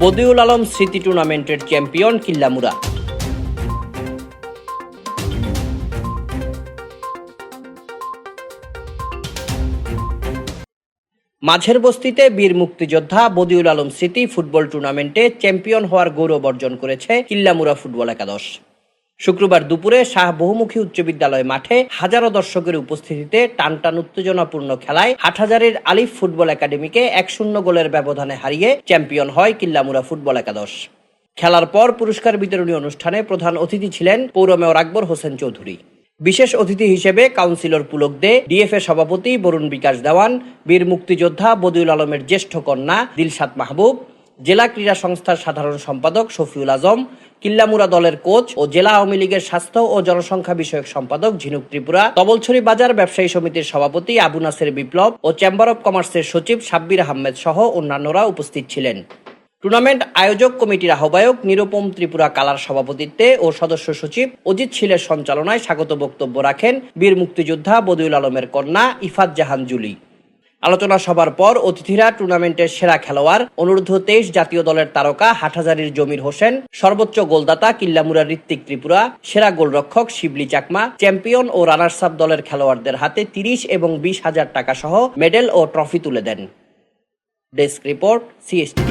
বদিউল আলম স্মৃতি টুর্নামেন্টের চ্যাম্পিয়ন কিল্লামুরা মাঝের বস্তিতে বীর মুক্তিযোদ্ধা বদিউল আলম স্মৃতি ফুটবল টুর্নামেন্টে চ্যাম্পিয়ন হওয়ার গৌরব অর্জন করেছে কিল্লামুরা ফুটবল একাদশ। শুক্রবার দুপুরে শাহ বহুমুখী উচ্চ বিদ্যালয় মাঠে হাজারো দর্শকের উপস্থিতিতে টানটান উত্তেজনাপূর্ণ খেলায় হাটহাজারের আলিফ ফুটবল একাডেমিকে এক শূন্য গোলের ব্যবধানে হারিয়ে চ্যাম্পিয়ন হয় কিল্লামুরা ফুটবল একাদশ। খেলার পর পুরস্কার বিতরণী অনুষ্ঠানে প্রধান অতিথি ছিলেন পৌর মেয়র আকবর হোসেন চৌধুরী। বিশেষ অতিথি হিসেবে কাউন্সিলর পুলক দে ডিএফএ সভাপতি বরুণ বিকাশ দেওয়ান, বীর মুক্তিযোদ্ধা বদিউল আলমের জ্যেষ্ঠ কন্যা দিলশাদ মাহবুব জেলা ক্রীড়া সংস্থার সাধারণ সম্পাদক শফিউল আজম, কিল্লামুরা দলের কোচ ও জেলা আওয়ামী লীগের স্বাস্থ্য ও জনসংখ্যা বিষয়ক সম্পাদক ঝিনুক ত্রিপুরা, তবলছড়ি বাজার ব্যবসায়ী সমিতির সভাপতি আবু নাসের বিপ্লব ও চেম্বার অব কমার্সের সচিব সাব্বির আহমেদ সহ অন্যান্যরা উপস্থিত ছিলেন। টুর্নামেন্ট আয়োজক কমিটির আহ্বায়ক নিরুপম ত্রিপুরা কালার সভাপতিত্বে ও সদস্য সচিব অজিত ছিলের সঞ্চালনায় স্বাগত বক্তব্য রাখেন বীর মুক্তিযোদ্ধা বদিউল আলমের কন্যা ইফাত জাহান জুলি। আলোচনা সবার পর অতিথিরা টুর্নামেন্টের সেরা খেলোয়াড় অনুরুদ্ধ তেইশ জাতীয় দলের তারকা হাটহাজারির জমির হোসেন, সর্বোচ্চ গোলদাতা কিল্লামুরা ঋত্বিক ত্রিপুরা, সেরা গোলরক্ষক শিবলি চাকমা, চ্যাম্পিয়ন ও রানার্স আপ দলের খেলোয়াড়দের হাতে তিরিশ এবং বিশ হাজার টাকা সহ মেডেল ও ট্রফি তুলে দেন। Desk report CST